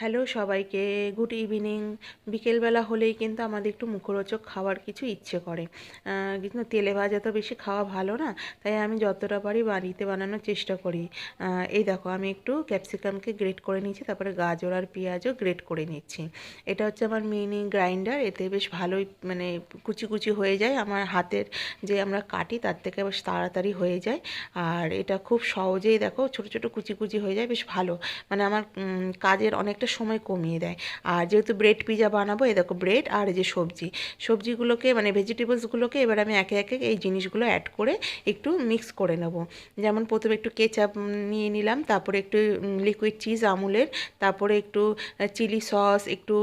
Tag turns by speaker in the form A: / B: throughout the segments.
A: Hello সবাইকে, good evening. বিকেলবেলা হলেই কিন্তু আমাদের একটু মুখরোচক খাওয়ার কিছু ইচ্ছে করে। কিন্তু তেলে ভাজা তো বেশি খাওয়া ভালো না, তাই আমি যতটা পারি বাড়িতে বানানোর চেষ্টা করি। এই দেখো আমি একটু ক্যাপসিকামকে গ্রেট করে নিয়েছি, তারপরে গাজর আর পেঁয়াজও গ্রেট করে নিচ্ছি। এটা হচ্ছে আমার মিনি গ্রাইন্ডার, এতে বেশ ভালোই মানে কুচি কুচি হয়ে যায়। আমার হাতের যে আমরা কাটি, তার থেকে বেশ তাড়াতাড়ি হয়ে যায়। আর এটা খুব সহজেই দেখো ছোট ছোট কুচি কুচি হয়ে যায়, বেশ ভালো। মানে আমার কাজের অনেকটা সময় কমিয়ে দেয়। আর যেহেতু ব্রেড পিজা বানাবো এ দেখো ব্রেড আর যে সবজি। সবজিগুলোকে মানে ভেজিটেবলসগুলোকে এবার আমি একে একে এই জিনিসগুলো অ্যাড করে একটু মিক্স করে নেব। যেমন প্রথমে একটু কেচাপ নিয়ে নিলাম, তারপরে একটু লিকুইড চিজ আমুলের, তারপরে একটু চিলি সস একটু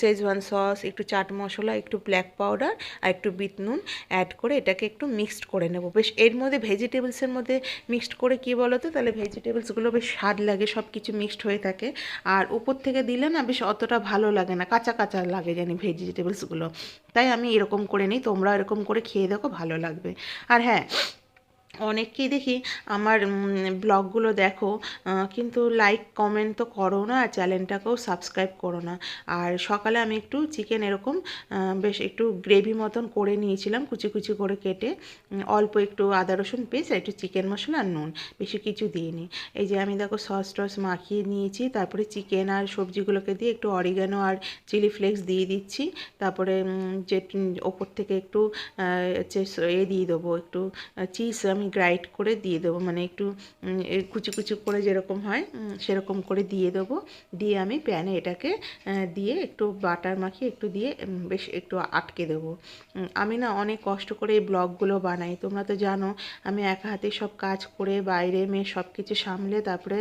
A: শেজওয়ান সস একটু চাট মশলা, একটু ব্ল্যাক পাউডার আর একটু বিট নুন অ্যাড করে এটাকে একটু মিক্সড করে নেব। বেশ, এর মধ্যে ভেজিটেবলসের মধ্যে মিক্সড করে কী বলো তো তাহলে ভেজিটেবলসগুলো বেশ স্বাদ লাগে সব কিছু মিক্সড হয়ে থাকে। আর উপর থেকে দিলে না বেশ অতটা ভালো লাগে না। কাঁচা কাঁচা লাগে জানি ভেজিটেবলসগুলো তাই আমি এরকম করে নিই তোমরা এরকম করে খেয়ে দেখো, ভালো লাগবে। আর হ্যাঁ অনেককেই দেখি আমার ব্লগগুলো দেখো কিন্তু লাইক কমেন্ট তো করো না, আর চ্যানেলটাকেও সাবস্ক্রাইব করো না। আর সকালে আমি একটু চিকেন এরকম বেশ একটু গ্রেভি মতন করে নিয়েছিলাম, কুচি কুচি করে কেটে অল্প একটু আদা রসুন পেস্ট একটু চিকেন মশলা আর নুন, বেশি কিছু দিইনি। এই যে আমি দেখো সস টস মাখিয়ে নিয়েছি, তারপরে চিকেন আর সবজিগুলোকে দিয়ে একটু অরিগানো আর চিলি ফ্লেক্স দিয়ে দিচ্ছি, তারপরে যে ওপর থেকে একটু এ দিয়ে দেবো, একটু চিজ আমি গ্রাইড করে দিয়ে দেবো। মানে একটু কুচি কুচি করে যেরকম হয় সেরকম করে দিয়ে দেবো। দিয়ে আমি প্যানে এটাকে দিয়ে একটু বাটার মাখিয়ে একটু দিয়ে বেশ একটু আটকে দেবো। আমি না অনেক কষ্ট করে এই ব্লগগুলো বানাই। তোমরা তো জানো, আমি একা হাতে সব কাজ করে বাইরে মেয়ে সব কিছু সামলে তারপরে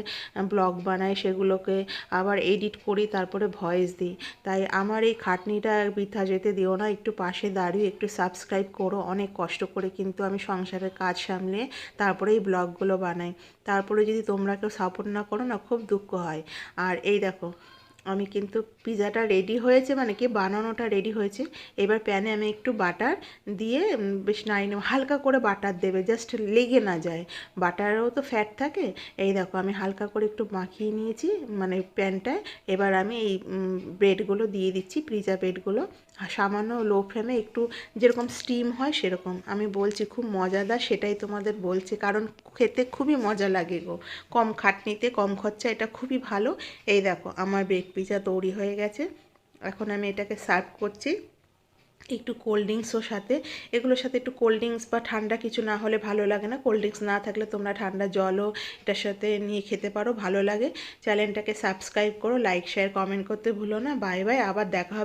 A: ব্লগ বানাই, সেগুলোকে আবার এডিট করি, তারপরে ভয়েস দিই। তাই আমার এই খাটনিটা বৃথা যেতে দিও না। একটু পাশে দাঁড়িয়ে একটু সাবস্ক্রাইব করো। অনেক কষ্ট করে কিন্তু আমি সংসারের কাজ সামলে তারপরে এই ব্লগগুলো বানাই। তারপরে যদি তোমরা কেউ সাপোর্ট না করো না, খুব দুঃখ হয়। আর এই দেখো আমি কিন্তু পিৎজাটা রেডি হয়েছে মানে কি বানানোটা রেডি হয়েছে। এবার প্যানে আমি একটু বাটার দিয়ে বেশ নাড়িয়ে নেব। হালকা করে বাটার দেবে জাস্ট লেগে না যায়। বাটারেও তো ফ্যাট থাকে। এই দেখো, আমি হালকা করে একটু মাখিয়ে নিয়েছি মানে প্যানটায় এবার আমি এই ব্রেডগুলো দিয়ে দিচ্ছি পিৎজা ব্রেডগুলো সামান্য লো ফ্লেমে একটু যেরকম স্টিম হয় সেরকম। আমি বলছি, খুব মজাদার সেটাই তোমাদের বলছি, কারণ খেতে খুবই মজা লাগে গো। কম খাটনিতে, কম খরচা এটা খুবই ভালো। এই দেখো, আমার ব্রেড পিৎজা তৈরি হয়ে গেছে। এখন আমি এটাকে সার্ভ করছি। একটু কোল্ড ড্রিঙ্কসও সাথে। এগুলোর সাথে একটু কোল্ড ড্রিঙ্কস বা ঠান্ডা কিছু না হলে ভালো লাগে না। কোল্ড ড্রিঙ্কস না থাকলে তোমরা ঠান্ডা জলও এটার সাথে নিয়ে খেতে পারো, ভালো লাগে। চ্যানেলটাকে সাবস্ক্রাইব করো লাইক শেয়ার কমেন্ট করতে ভুলো না। বাই বাই আবার দেখা হবে।